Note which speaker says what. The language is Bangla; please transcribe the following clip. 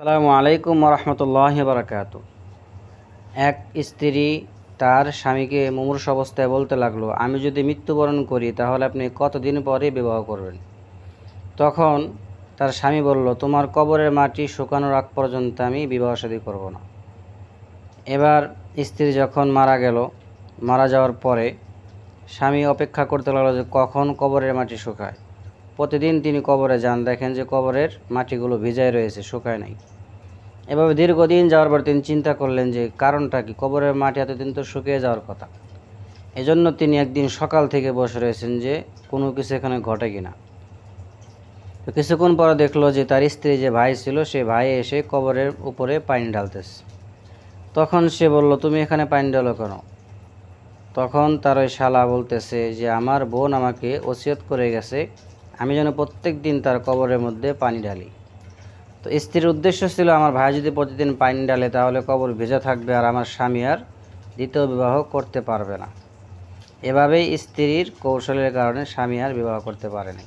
Speaker 1: আসসালামু আলাইকুম রহমতুল্লাহ বারাকাত। এক স্ত্রী তার স্বামীকে মুমূর্ষ অবস্থায় বলতে লাগল, আমি যদি মৃত্যুবরণ করি, তাহলে আপনি কতদিন পরে বিবাহ করবেন? তখন তার স্বামী বলল, তোমার কবরের মাটি শুকানোর আগ পর্যন্ত আমি বিবাহ শাদী করব না। এবার স্ত্রী যখন মারা গেল, মারা যাওয়ার পরে স্বামী অপেক্ষা করতে লাগল যে কখন কবরের মাটি শুকায়। প্রতিদিন তিনি কবরে যান। দেখেন যে কবরের মাটিগুলো ভিজায় রয়েছে, শুকায় নাই। এভাবে দীর্ঘদিন যাওয়ার পর তিনি চিন্তা করলেন যে, কারণটা কি? কবরের মাটি এতদিন তো শুকিয়ে যাওয়ার কথা। এজন্য তিনি একদিন সকাল থেকে বসে রয়েছেন যে, কোনো কিছু এখানে ঘটে কিনা। তো কিছুক্ষণ পরে দেখল যে, তার স্ত্রী যে ভাই ছিল, সে ভাই এসে কবরের উপরে পানি ঢালতেছে। তখন সে বলল, তুমি এখানে পানি ঢালো কেন? তখন তার ওই শালা বলতেছে যে, আমার বোন আমাকে ওসিয়ত করে গেছে আমি যেন প্রত্যেক দিন তার কবরের মধ্যে পানি ঢালি। তো স্ত্রীর উদ্দেশ্য ছিল, আমার ভাই যদি প্রতিদিন পানি ঢালে, তাহলে কবর ভেজা থাকবে আর আমার স্বামী আর দ্বিতীয় বিবাহ করতে পারবে না। এভাবেই স্ত্রীর কৌশলের কারণে স্বামী আর বিবাহ করতে পারেনি।